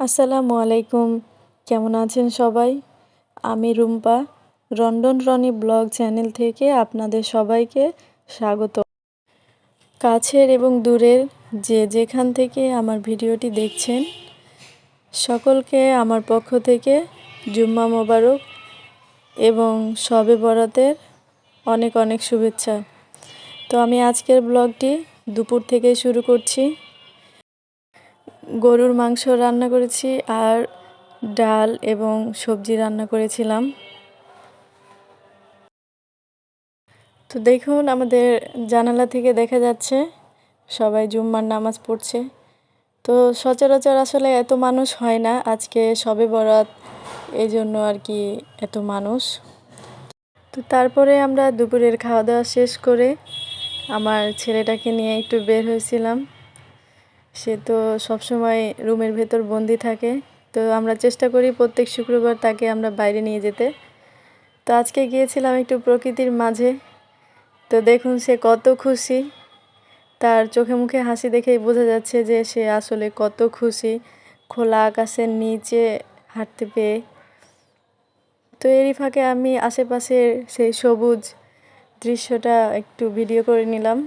আসসালামু আলাইকুম। কেমন আছেন সবাই? আমি রুম্পা। রন্ডন রনি ব্লগ চ্যানেল থেকে আপনাদের সবাইকে স্বাগত। কাছের এবং দূরের যে যেখান থেকে আমার ভিডিওটি দেখছেন, সকলকে আমার পক্ষ থেকে জুম্মা মোবারক এবং সবে বরাতের অনেক অনেক শুভেচ্ছা। তো আমি আজকের ব্লগটি দুপুর থেকে শুরু করছি। গরুর মাংস রান্না করেছি আর ডাল এবং সবজি রান্না করেছিলাম। তো দেখুন, আমাদের জানালা থেকে দেখা যাচ্ছে, সবাই জুম্মার নামাজ পড়ছে। তো সচরাচর আসলে এত মানুষ হয় না, আজকে সবে বরাত এই জন্য আর কি এত মানুষ। তো তারপরে আমরা দুপুরের খাওয়া দাওয়া শেষ করে আমার ছেলেটাকে নিয়ে একটু বের হয়েছিলাম। সে তো সবসময় রুমের ভেতর বন্দি থাকে। তো আমরা চেষ্টা করি প্রত্যেক শুক্রবার তাকে আমরা বাইরে নিয়ে যেতে। তো আজকে গিয়েছিলাম একটু প্রকৃতির মাঝে। তো দেখুন সে কত খুশি। তার চোখে মুখে হাসি দেখেই বোঝা যাচ্ছে যে সে আসলে কত খুশি। খোলা আকাশের নিচে হাঁটতে পেয়ে। তো এরই ফাঁকে আমি আশেপাশের সেই সবুজ দৃশ্যটা একটু ভিডিও করে নিলাম।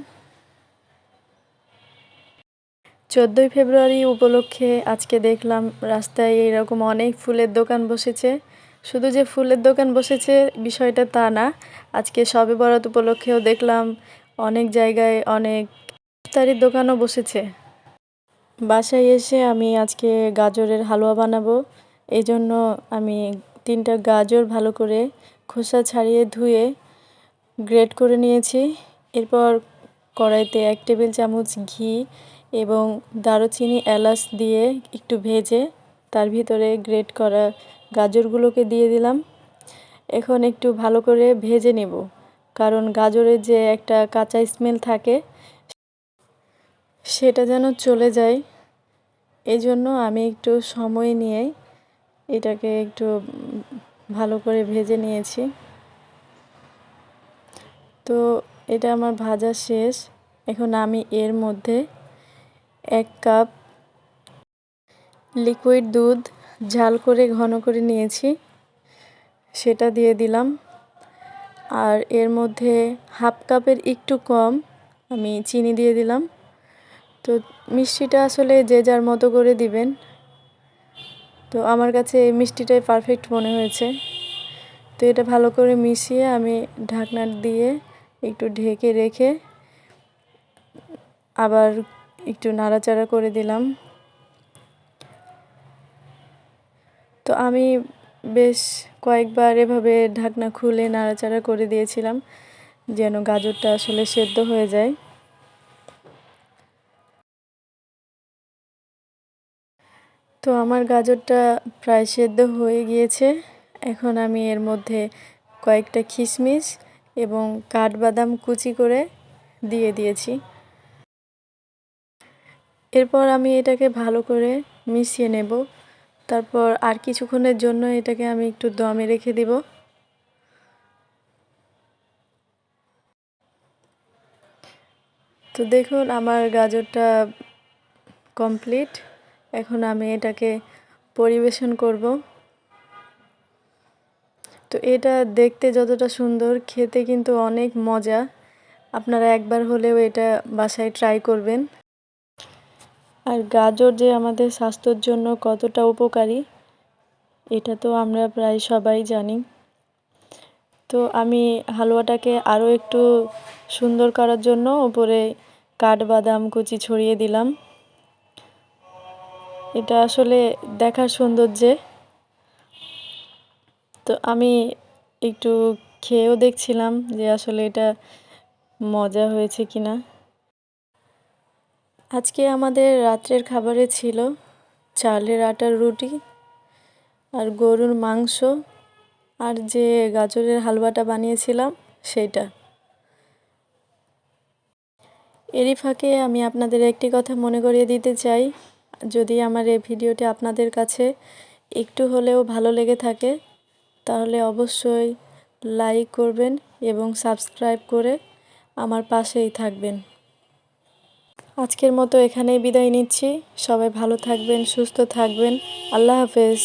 চোদ্দোই ফেব্রুয়ারি উপলক্ষে আজকে দেখলাম রাস্তায় এইরকম অনেক ফুলের দোকান বসেছে। শুধু যে ফুলের দোকান বসেছে বিষয়টা তা না, আজকে সবে বরাত উপলক্ষেও দেখলাম অনেক জায়গায় অনেক ইফতারির দোকানও বসেছে। বাসায় এসে আমি আজকে গাজরের হালুয়া বানাবো। এই জন্য আমি তিনটা গাজর ভালো করে খোসা ছাড়িয়ে ধুয়ে গ্রেট করে নিয়েছি। এরপর কড়াইতে এক টেবিল চামচ ঘি এবং দারুচিনি এলাচ দিয়ে একটু ভেজে তার ভিতরে গ্রেট করা গাজরগুলোকে দিয়ে দিলাম। এখন একটু ভালো করে ভেজে নেব, কারণ গাজরের যে একটা কাঁচা স্মেল থাকে, সেটা যেন চলে যায়। এই জন্য আমি একটু সময় নিয়ে এটাকে একটু ভালো করে ভেজে নিয়েছি। তো এটা আমার ভাজা শেষ। এখন আমি এর মধ্যে এক কাপ লিকুইড দুধ ঝাল করে ঘন করে নিয়েছি, সেটা দিয়ে দিলাম। আর এর মধ্যে হাফ কাপের একটু কম আমি চিনি দিয়ে দিলাম। তো মিষ্টিটা আসলে যে যার মতো করে দিবেন। তো আমার কাছে এই মিষ্টিটাই পারফেক্ট মনে হয়েছে। তো এটা ভালো করে মিশিয়ে আমি ঢাকনা দিয়ে একটু ঢেকে রেখে আবার একটু নাড়াচাড়া করে দিলাম। তো আমি বেশ কয়েকবার এভাবে ঢাকনা খুলে নাড়াচাড়া করে দিয়েছিলাম যেন গাজরটা আসলে সেদ্ধ হয়ে যায়। তো আমার গাজরটা প্রায় সেদ্ধ হয়ে গিয়েছে। এখন আমি এর মধ্যে কয়েকটা কিশমিশ এবং কাঠবাদাম কুচি করে দিয়ে দিয়েছি। এরপর আমি এটাকে ভালো করে মিশিয়ে নেব। তারপর আর কিছুক্ষণের জন্য এটাকে আমি একটু দমে রেখে দিব। তো দেখুন, আমার গাজরটা কমপ্লিট। এখন আমি এটাকে পরিবেশন করব। তো এটা দেখতে যতটা সুন্দর, খেতে কিন্তু অনেক মজা। আপনারা একবার হলেও এটা বাসায় ট্রাই করবেন। আর গাজর যে আমাদের স্বাস্থ্যর জন্য কতটা উপকারী, এটা তো আমরা প্রায় সবাই জানি। তো আমি হালুয়াটাকে আরও একটু সুন্দর করার জন্য উপরে কাঠবাদাম কুচি ছড়িয়ে দিলাম। এটা আসলে দেখার সৌন্দর্যে তো আমি একটু খেয়েও দেখছিলাম যে আসলে এটা মজা হয়েছে কি না আজকে আমাদের রাত্রের খাবারে ছিল চালের আটার রুটি আর গরুর মাংস আর যে গাজরের হালুয়াটা বানিয়েছিলাম সেইটা এরই ফাঁকে আমি আপনাদের একটি কথা মনে করিয়ে দিতে চাই। যদি আমার এই ভিডিওটি আপনাদের কাছে একটু হলেও ভালো লেগে থাকে তাহলে অবশ্যই লাইক করবেন এবং সাবস্ক্রাইব করে আমার পাশেই থাকবেন। আজকের মতো এখানেই বিদায় নিচ্ছি। সবাই ভালো থাকবেন, সুস্থ থাকবেন। আল্লাহ হাফেজ।